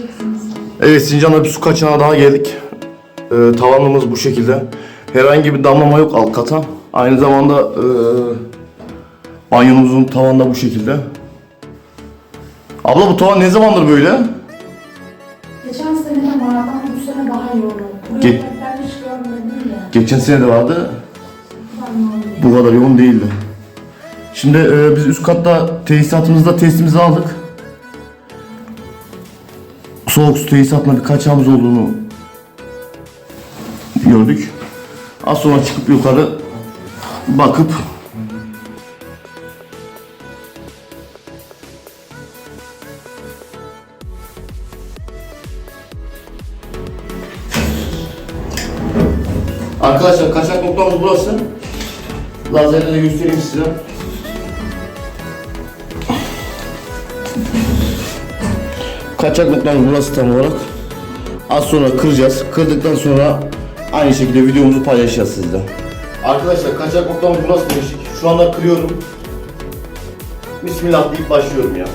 geçeceksiniz. Evet Sincan'da bir su kaçağına daha geldik. Ee, tavanımız bu şekilde. Herhangi bir damlama yok alt kata. Aynı zamanda e, banyomuzun tavanı da bu şekilde. Abla bu tavan ne zamandır böyle? Geçen sene de vardı ama bu sene daha iyi oldu. Buraya Ge- ben hiç görmedim ya. Geçen sene de vardı. Bu kadar yoğun değildi. Şimdi e, biz üst katta tesisatımızda testimizi aldık. Soğuk su tesisatında bir kaçağımız olduğunu gördük. Az sonra çıkıp yukarı bakıp Arkadaşlar kaçak noktamız burası. Lazerle de göstereyim size. Kaçak noktamız burası tam olarak. Az sonra kıracağız. Kırdıktan sonra aynı şekilde videomuzu paylaşacağız sizle. Arkadaşlar kaçak noktamız burası demiştik. Şu anda kırıyorum. Bismillah deyip başlıyorum ya.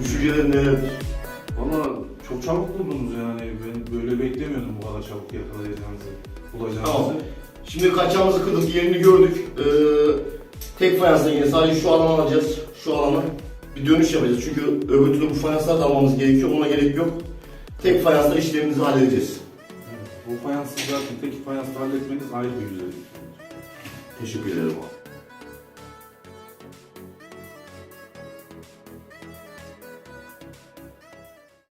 Düşüncelerin nelerdir? Çok çabuk buldunuz yani. Ben böyle beklemiyordum bu kadar çabuk yakalayacağınızı, bulacağınızı. Tamam. Şimdi kaçağımızı kırdık, yerini gördük. Ee, tek fayansla yine sadece şu alanı alacağız. Şu alanı bir dönüş yapacağız. Çünkü öbür türlü bu fayanslar da almamız gerekiyor. Ona gerek yok. Tek fayansla işlemimizi halledeceğiz. Bu fayansı zaten tek fayansla halletmeniz ayrı bir güzellik. Teşekkür ederim.